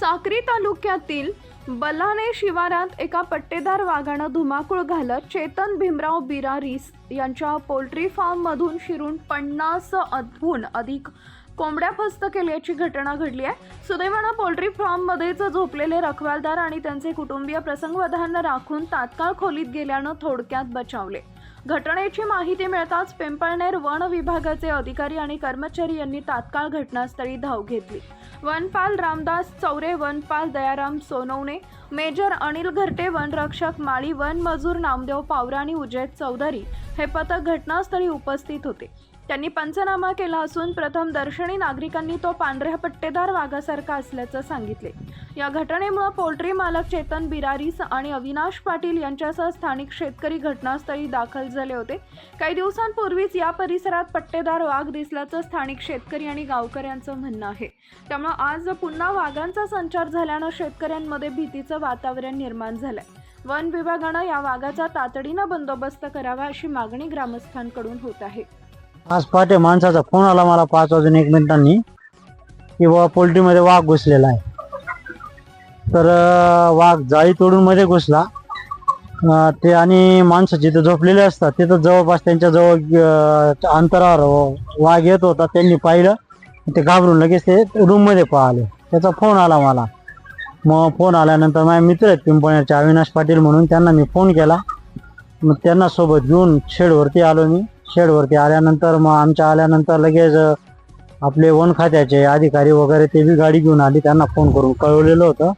साक्री तालुक्यातील बलाने शिवारात एका पट्टेदार वाघानं धुमाकूळ घालत चेतन भीमराव बिरारीस यांच्या पोल्ट्री फार्ममधून शिरून पन्नास अधून अधिक कोंबड्या फस्त केल्याची घटना घडली आहे. सुदैवानं पोल्ट्री फार्ममध्येच झोपलेले रखवालदार आणि त्यांचे कुटुंबीय प्रसंगवधान राखून तात्काळ खोलीत गेल्यानं थोडक्यात बचावले. घटनेची माहिती मिळताच पिंपळनेर वन विभागाचे अधिकारी आणि कर्मचारी यांनी तात्काळ घटनास्थळी धाव घेतली. वनपाल रामदास चौरे वनपाल दयाराम सोनवणे मेजर अनिल घरटे वनरक्षक माळी वन मजूर नामदेव पावराणी उजय चौधरी हे पथक घटनास्थळी उपस्थित होते. त्यांनी पंचनामा केला असून प्रथम दर्शनी नागरिकांनी तो पांढऱ्या पट्टेदार वाघासारखा असल्याचं सांगितले. या घटनेमुळे पोल्ट्री मालक चेतन बिरारीस आणि अविनाश पाटील यांच्यासह स्थानिक शेतकरी घटनास्थळी दाखल झाले होते. काही दिवसांपूर्वीच या परिसरात पट्टेदार वाघ दिसल्याचं स्थानिक शेतकरी आणि गावकऱ्यांचं म्हणणं आहे. त्यामुळे आज पुन्हा वाघांचा संचार झाल्यानं शेतकऱ्यांमध्ये भीतीचं वातावरण निर्माण झालंय. वन विभागानं या वाघाचा तातडीनं बंदोबस्त करावा अशी मागणी ग्रामस्थांकडून होत आहे. आज पहाटे माणसाचा फोन आला मला पाच वाजून एक मिनिटांनी की बाबा पोल्ट्रीमध्ये वाघ घुसलेला आहे. तर वाघ जाळी तोडून मध्ये घुसला. ते आणि माणसं जिथे झोपलेले असतात तिथं जवळपास त्यांच्या जवळ अंतरावर वाघ येत होता त्यांनी पाहिलं. ते घाबरून लगेच ते रूममध्ये पाहिले त्याचा फोन आला मला. मग फोन आल्यानंतर माझे मित्र आहेत पिंपळण्याचे अविनाश पाटील म्हणून त्यांना मी फोन केला. मग त्यांना सोबत घेऊन शेडवरती आलो मी. शेडवरती आल्यानंतर मग आमच्या आल्यानंतर लगेच आपले वन खात्याचे अधिकारी वगैरे ते बी गाडी घेऊन आली त्यांना फोन करून कळवलेलं होतं.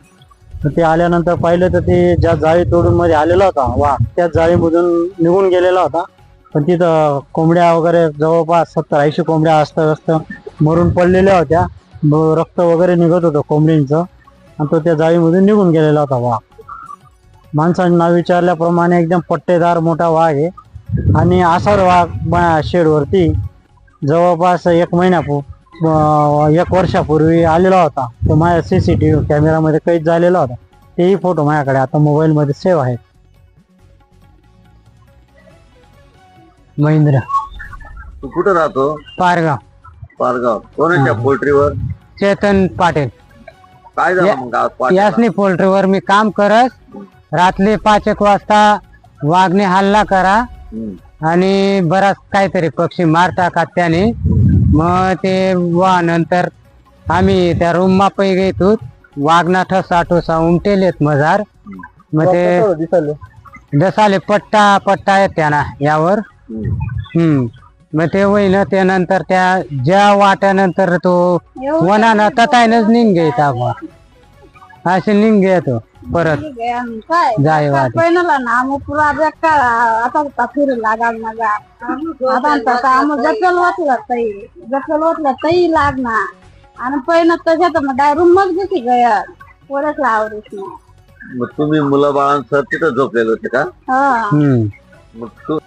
तर ते आल्यानंतर पाहिलं तर ते ज्या जाळी तोडून मध्ये आलेला होता वा त्या जाळीमधून निघून गेलेला होता. पण तिथं कोंबड्या वगैरे जवळपास सत्तर ऐंशी कोंबड्या असतं मरून पडलेल्या होत्या. रक्त वगैरे निघत होतं कोंबडींचं. आणि तो त्या जाळीमधून निघून गेलेला होता वाघ माणसांना विचारल्याप्रमाणे एकदम पट्टेदार मोठा वाघ आहे. आणि आसार वाघ मा- शेडवरती जवळपास एक महिन्यापू एक वर्षापूर्वी आलेला होता. तो माझ्या सी सी टी व्ही कॅमेरामध्ये कैद झालेला होता. तेही फोटो माझ्याकडे आता मोबाईलमध्ये सेव्ह आहेत. महेंद्र. तू कुठं राहतो? पारगाव. पारगाव. कोणाच्या पोल्ट्रीवर? चेतन पाटील. काय झालं मग? यासनी पोल्ट्रीवर मी काम करत रात्री पाच एक वाजता वाघने हल्ला करा. आणि बराच काहीतरी पक्षी मार टाकात त्याने मग ते वा नंतर आम्ही त्या रूम मा पै घेतो. वाघना ठसा ठोसा उमटेलेत मजार. मग ते जसाले पट्टा पट्टा आहेत त्यांना यावर. हम्म. मग ते होईन त्यानंतर त्या ज्या वाट्यानंतर तो वनानं ततायनच निघे आपण असे निघे तो परत जाय वाट पहिला नाम पुरा बेकार आता होता फिरू लागाल माझा आता आता आम जपल वाटलं तई जपल वाटलं तई लागना आणि पहिलं तशात मग रूम मग दिसी गया पोरच आवडीच नाही. मग तुम्ही मुलं बाळांसह तिथं झोपलेले होते का? हा. हम्म. मग तू